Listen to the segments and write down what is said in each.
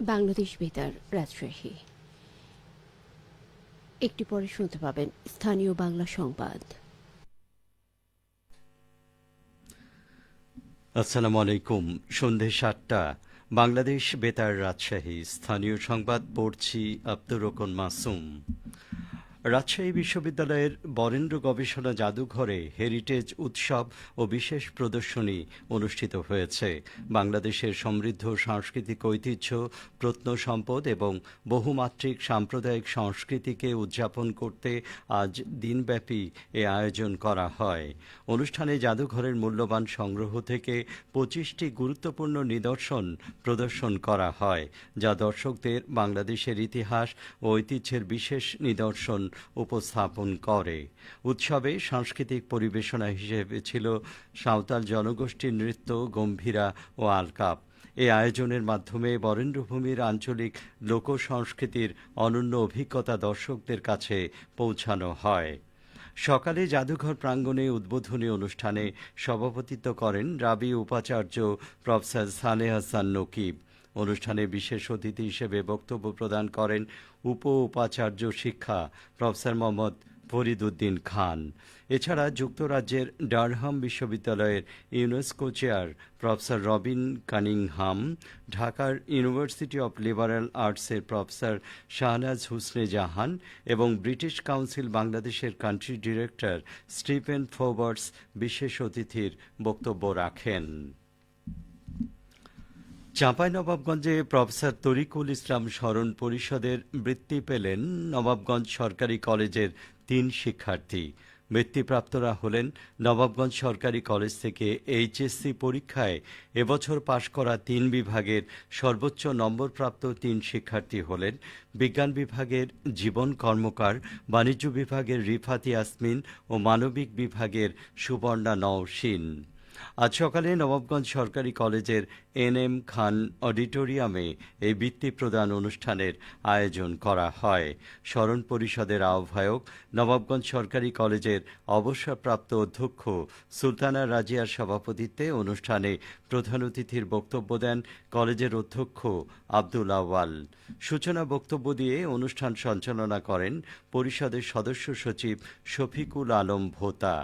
বাংলাদেশ বেতার রাজশাহী। একটি পরে শুনতে পাবেন স্থানীয় বাংলা সংবাদ। আসসালামু আলাইকুম। সন্ধে সাতটা, বাংলাদেশ বেতার রাজশাহী। স্থানীয় সংবাদ পড়ছি আব্দুর রকন মাসুম। রাজশাহী বিশ্ববিদ্যালয়ের বরেন্দ্র গবেষণা জাদুঘরে হেরিটেজ উৎসব ও বিশেষ প্রদর্শনী অনুষ্ঠিত হয়েছে। বাংলাদেশের সমৃদ্ধ সাংস্কৃতিক ঐতিহ্য, প্রত্ন সম্পদ এবং বহুমাত্রিক সাম্প্রদায়িক সংস্কৃতিকে উদযাপন করতে আজ দিনব্যাপী এ আয়োজন করা হয়। অনুষ্ঠানে জাদুঘরের মূল্যবান সংগ্রহ থেকে পঁচিশটি গুরুত্বপূর্ণ নিদর্শন প্রদর্শন করা হয়, যা দর্শকদের বাংলাদেশের ইতিহাস ও ঐতিহ্যের বিশেষ নিদর্শন উপস্থাপন করে। উৎসবে সাংস্কৃতিক পরিবেশনা হিসেবে ছিল সাঁওতাল জনগোষ্ঠীর নৃত্য, গম্ভীরা ও আলকাপ। এই আয়োজনের মাধ্যমে বরেন্দ্রভূমির আঞ্চলিক লোক সংস্কৃতির অনন্য অভিজ্ঞতা দর্শকদের কাছে পৌঁছানো হয়। সকালে জাদুঘর প্রাঙ্গণে উদ্বোধনী অনুষ্ঠানে সভাপতিত্ব করেন রাবি উপাচার্য প্রফেসর সালে হাসান নকিব। অনুষ্ঠানে বিশেষ অতিথি হিসেবে বক্তব্য প্রদান করেন উপ উপাচার্য শিক্ষা প্রফেসর মোহাম্মদ ফরিদুদ্দিন খান। এছাড়া যুক্তরাজ্যের ডারহাম বিশ্ববিদ্যালয়ের UNESCO chair professor Robin Cunningham, ঢাকার ইউনিভার্সিটি অব লিবারাল আর্টসের প্রফেসর শাহনাজ হুসনে জাহান এবং ব্রিটিশ কাউন্সিল বাংলাদেশের কান্ট্রি ডিরেক্টর স্টিফেন ফোবার্স বিশেষ অতিথির বক্তব্য রাখেন। চাঁপাইনবাবগঞ্জে প্রফেসর তরিকুল ইসলাম স্মরণ পরিষদের বৃত্তি পেলেন নবাবগঞ্জ সরকারি কলেজের তিন শিক্ষার্থী। বৃত্তিপ্রাপ্তরা হলেন নবাবগঞ্জ সরকারি কলেজ থেকে এইচএসসি পরীক্ষায় এবছর পাশ করা তিন বিভাগের সর্বোচ্চ নম্বরপ্রাপ্ত তিন শিক্ষার্থী হলেন বিজ্ঞান বিভাগের জীবন কর্মকার, বাণিজ্য বিভাগের রিফাত ইয়াসমিন ও মানবিক বিভাগের সুবর্ণা নওশিন। আজ সকালে নবাবগঞ্জ সরকারি কলেজের এন এম খান অডিটোরিয়ামে এই বৃত্তি প্রদান অনুষ্ঠানের আয়োজন করা হয়। স্মরণ পরিষদের আহ্বায়ক নবাবগঞ্জ সরকারি কলেজের অবসরপ্রাপ্ত অধ্যক্ষ সুলতানা রাজিয়ার সভাপতিত্বে অনুষ্ঠানে প্রধান অতিথির বক্তব্য দেন কলেজের অধ্যক্ষ আব্দুল আওয়াল সূচনা বক্তব্য দিয়ে অনুষ্ঠান সঞ্চালনা করেন পরিষদের সদস্য সচিব শফিকুল আলম ভোতা।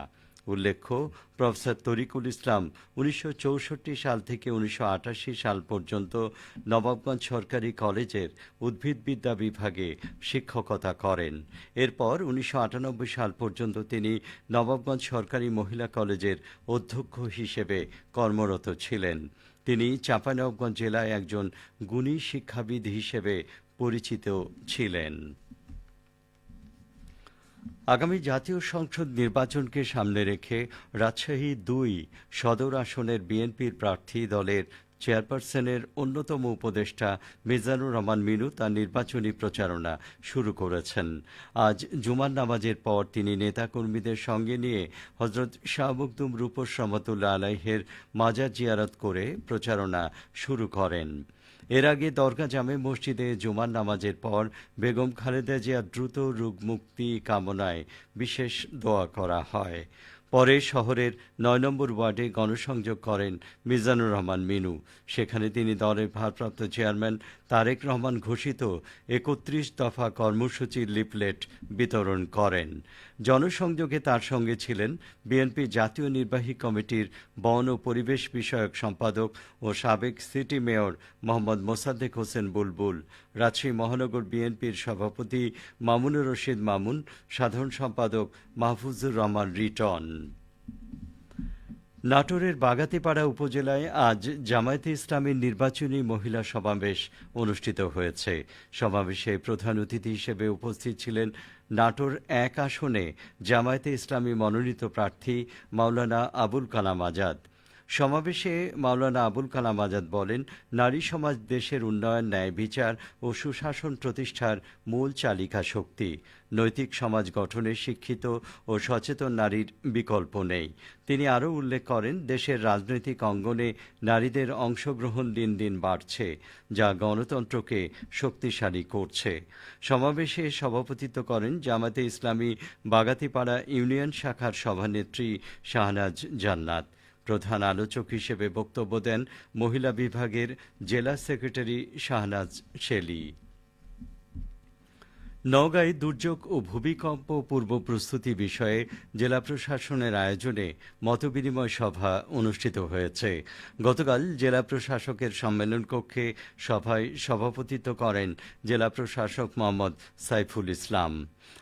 উল্লেখ্য, প্রফেসর তরিকুল ইসলাম উনিশশো চৌষট্টি সাল থেকে উনিশশো আটাশি সাল পর্যন্ত নবাবগঞ্জ সরকারি কলেজের উদ্ভিদবিদ্যা বিভাগে শিক্ষকতা করেন। এরপর উনিশশো আটানব্বই সাল পর্যন্ত তিনি নবাবগঞ্জ সরকারি মহিলা কলেজের অধ্যক্ষ হিসেবে কর্মরত ছিলেন। তিনি চাঁপানবাবগঞ্জ জেলায় একজন গুণী শিক্ষাবিদ হিসেবে পরিচিত ছিলেন। আগামী জাতীয় সংসদ নির্বাচনকে সামনে রেখে রাজশাহী দুই সদর আসনের বিএনপির প্রার্থী দলের চেয়ারপারসনের অন্যতম উপদেষ্টা মিজানুর রহমান মিনু তার নির্বাচনী প্রচারণা শুরু করেছেন। আজ জুমার নামাজের পর তিনি নেতাকর্মীদের সঙ্গে নিয়ে হজরত শাহ মখদুম রূপস রহমতুল্লাহ আলাইহের মাজার জিয়ারত করে প্রচারণা শুরু করেন। এর আগে দরগা জামে মসজিদে জুমার নামাজের পর বেগম খালেদা জিয়া দ্রুত রোগমুক্তি কামনায় বিশেষ দোয়া করা হয়। পরে শহরের নয় নম্বর ওয়ার্ডে গণসংযোগ করেন মিজানুর রহমান মিনু। সেখানে তিনি দলের ভারপ্রাপ্ত চেয়ারম্যান তারেক রহমান ঘোষিত একত্রিশ দফা কর্মসূচির লিফলেট বিতরণ করেন। জনসংযোগে তার সঙ্গে ছিলেন বিএনপি জাতীয় নির্বাহী কমিটির বন ও পরিবেশ বিষয়ক সম্পাদক ও সাবেক সিটি মেয়র মোহাম্মদ মোসাদ্দেক হোসেন বুলবুল, রাজশাহী মহানগর বিএনপির সভাপতি মামুনুর রশিদ মামুন, সাধারণ সম্পাদক মাহফুজুর রহমান রিটন। নাটোরের বাগাতিপাড়া উপজেলায় আজ জামায়াতে ইসলামীর নির্বাচনী মহিলা সমাবেশ অনুষ্ঠিত হয়েছে। সমাবেশে প্রধান অতিথি হিসেবে উপস্থিত ছিলেন নাটোর এক আসনে জামায়াতে ইসলামী মনোনীত প্রার্থী মাওলানা আবুল কালাম আজাদ। সমাবেশে মাওলানা আবুল কালাম আজাদ বলেন, নারী সমাজ দেশের উন্নয়ন, ন্যায় বিচার ও সুশাসন প্রতিষ্ঠার মূল চালিকা শক্তি। নৈতিক সমাজ গঠনে শিক্ষিত ও সচেতন নারীর বিকল্প নেই। তিনি আরও উল্লেখ করেন, দেশের রাজনৈতিক অঙ্গনে নারীদের অংশগ্রহণ দিন দিন বাড়ছে, যা গণতন্ত্রকে শক্তিশালী করছে। সমাবেশে সভাপতিত্ব করেন জামাতে ইসলামী বাগাতিপাড়া ইউনিয়ন শাখার সভানেত্রী শাহনাজ জান্নাত। প্রধান আলোচক হিসেবে বক্তব্য দেন মহিলা বিভাগের জেলা সেক্রেটারি শাহনাজ শেলি। নওগাঁয় দুর্যোগ ও ভূমিকম্প পূর্ব প্রস্তুতি বিষয়ে জেলা প্রশাসনের আয়োজনে মতবিনিময় সভা অনুষ্ঠিত হয়েছে। গতকাল জেলা প্রশাসকের সম্মেলন কক্ষে সভায় সভাপতিত্ব করেন জেলা প্রশাসক মোহাম্মদ সাইফুল ইসলাম।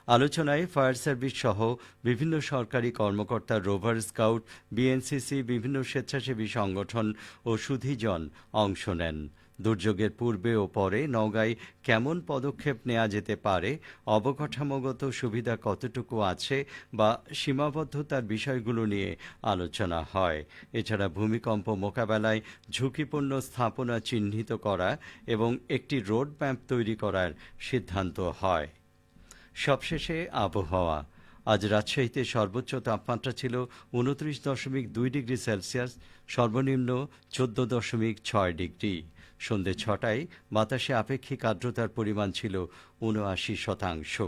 আলোচনায় ফায়ার সার্ভিস সহ বিভিন্ন সরকারি কর্মকর্তা, রোভার স্কাউট, বিএনসিসি, বিভিন্ন স্বেচ্ছাসেবী সংগঠন ও সুধীজন অংশ নেন। দুর্যোগের পূর্বে ও পরে নওগাঁয় কেমন পদক্ষেপ নেওয়া যেতে পারে, অবকাঠামোগত সুবিধা কতটুকু আছে বা সীমাবদ্ধতার বিষয়গুলো নিয়ে আলোচনা হয়। এছাড়া ভূমিকম্প মোকাবেলায় ঝুঁকিপূর্ণ স্থাপনা চিহ্নিত করা এবং একটি রোড ম্যাপ তৈরি করার সিদ্ধান্ত হয়। সবশেষে আবহাওয়া। আজ রাজশাহীতে সর্বোচ্চ তাপমাত্রা ছিল উনত্রিশ দশমিক দুই ডিগ্রি সেলসিয়াস, সর্বনিম্ন চোদ্দ দশমিক ছয় ডিগ্রি। সন্ধে ছটায় বাতাসে আপেক্ষিক আর্দ্রতার পরিমাণ ছিল উনআশি শতাংশ।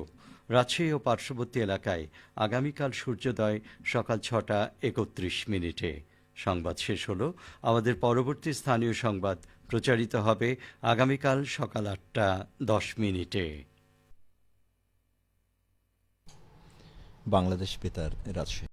রাজশাহী ও পার্শ্ববর্তী এলাকায় আগামীকাল সূর্যোদয় সকাল ছটা একত্রিশ মিনিটে। সংবাদ শেষ হলো। আমাদের পরবর্তী স্থানীয় সংবাদ প্রচারিত হবে আগামীকাল সকাল আটটা দশ মিনিটে। বাংলাদেশ বেতার, রাজশাহী।